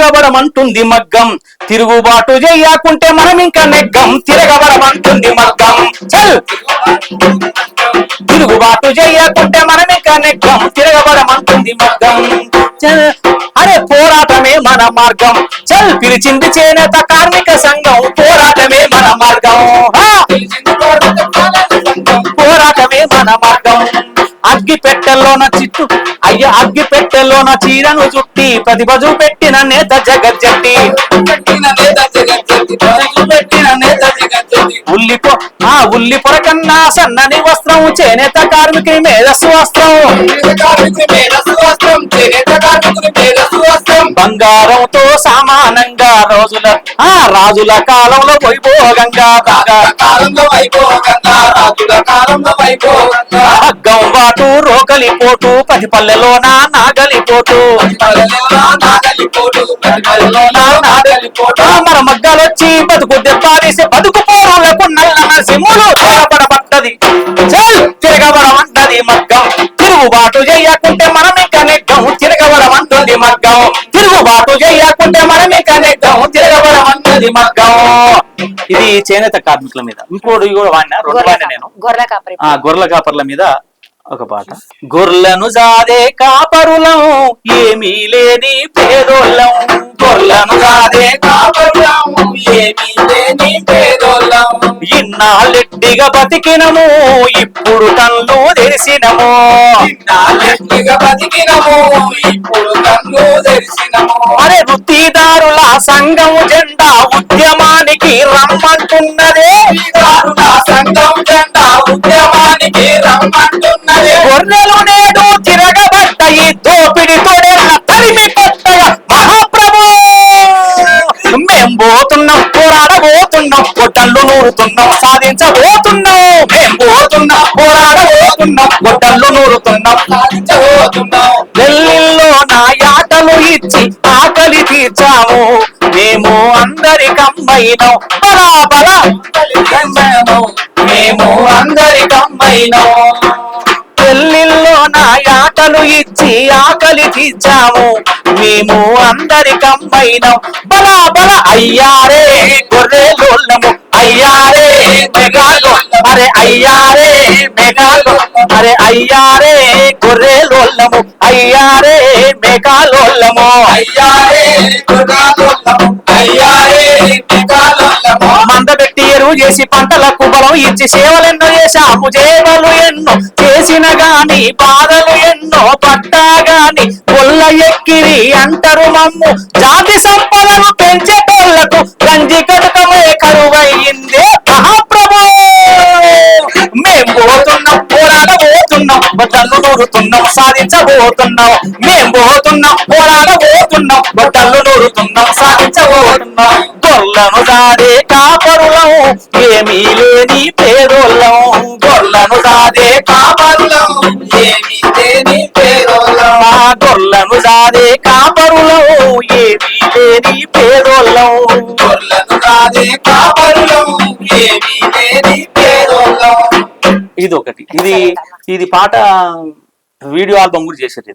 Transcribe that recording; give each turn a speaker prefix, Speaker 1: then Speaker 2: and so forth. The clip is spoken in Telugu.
Speaker 1: తిరగబడమంటుంది మగ్గం. తిరుగుబాటు చేయకుంటే మనం ఇంకా నెగ్గం. తిరగబడమంటుంది మగ్గం. చల్! తిరుగుబాటు చేయకుంటే మనం ఇంకా నెగ్గం. తిరగబడమంటుంది మగ్గం. చల్! అరే పోరాటమే మన మార్గం. చల్! పిలిచింది చేనేత కార్మిక సంఘం. పోరాటమే మన మార్గం. పోరాటమే మన మార్గం. పెట్టెల్లోన చిట్టు అయ్య అగ్గి పెట్టెల్లోన చీరను చుట్టి నేత జగజ్జట్టి.
Speaker 2: పెట్టిన నేత పరుగులు పెట్టిన నేత జగజ్జతి
Speaker 1: ఉల్లి ఆ ఉల్లి పొరకన్నా సన్నని వస్త్రం చేనేత కార్మికుని మేధస్సు వస్త్రం.
Speaker 2: కార్మికుని మేధస్సు వస్త్రం చేనేత కార్మికుని
Speaker 1: బంగారంతో సమానంగా రోజుల ఆ రాజుల కాలంలో వైభోగంగా
Speaker 2: కాలంలో వైభోగంగా రాజుల కాలంలో వైభోగంగా.
Speaker 1: హగ్గం వాటు రోకలి పోటు పది పల్లెలోన నాగలి పోటు. మన మగ్గాలొచ్చి బతుకు దెబ్బారేసి బతుకు పోరులకు నల్ల చల్ తిరగబడమంటది మగ్గం. తిరుగుబాటు చేయకుంటే మనం ఇక నెగ్గం తిరగబడమంటుంది మగ్గం. తిరుగుబాటు చేయకుంటే మనం ఇక నెగ్గం తిరగబడమంటది మగ్గం. ఇది చేనేత కార్మికుల మీద. ఇంకోటి కూడా వాడినా రెండు వాడినా నేను.
Speaker 3: గొర్రెల కాపరి.
Speaker 1: ఆ గొర్రెల కాపర్ల మీద ఒక పాట. గొర్రెలను జాదే కాపరులం ఏమీ లేని పేదోళ్ళం. గొర్రెలను జాదే
Speaker 2: కాపరులం ఏమీ
Speaker 1: ఇన్నాళ్ళెట్టిగా బతికినము ఇప్పుడు కళ్ళు తెరిసినము.
Speaker 2: బతికినము ఇప్పుడు కన్ను తెరిసినము.
Speaker 1: అరే వృత్తిదారుల సంఘం జెండా ఉద్యమానికి రమ్మంటున్నదే.
Speaker 2: సంఘం జెండా ఉద్యమానికి రమ్మంటున్నదే.
Speaker 1: నూరుతున్నాం సాధించబోతున్నాం మేం పోతున్నాం. పోరాడబోతున్నాం. గొడ్డళ్ళు నూరుతున్నాం.
Speaker 2: సాధించబోతున్నాం.
Speaker 1: నెల్లిల్లో నా యాటలు ఇచ్చి ఆకలి తీర్చాము. మేము అందరికమ్మైనాం. బలా
Speaker 2: మేము అందరికమ్మైనాం.
Speaker 1: పెళ్ళిల్లో నా యాటలు ఇచ్చి ఆకలి తీర్చాము. మేము అందరికమ్మైనాం. బలా బల అయ్యారే గొర్రెలోళ్ళము. మెగాలో అరే అయ్యారే మెగాలో అరే అయ్యారే గొర్రెలోళ్ళము అయ్యారే మెగాలోళ్ళము
Speaker 2: అయ్యారే పికాలోళ్ళము
Speaker 1: మందబెట్టి ఎరువు చేసి పంటలకు బలం ఇచ్చి సేవలెన్నో చేశాము సేవలు ఎన్నో చేసిన గాని బాధలు ఎన్నో పట్టా గాని కొల్ల ఎక్కిరి అంటారు మమ్ము. జాతి సంపదను పెంచేటోళ్ళకు గంజి బట్టలు నూరుతున్నాం సాధించబోతున్నాం మేం పోతున్నాం పోరాడబోతున్నాం బట్టలు నూరుతున్నాం సాధించబోతున్నాం గొల్లను దాడే కాపరులం ఏమీ లేని పేదోళ్ళం. గొల్లను దాడే
Speaker 2: కాపరులం ఏమీ లేని పేదోళ్ళం.
Speaker 1: మా గొల్లను దాడే కాపరులం ఏమీ లేని పేదోళ్ళం.
Speaker 2: గొర్రెలను కాదే కాపరులం ఏమీ
Speaker 1: ఇది ఒకటి. ఇది ఇది పాట వీడియో ఆల్బమ్ కూడా చేసేది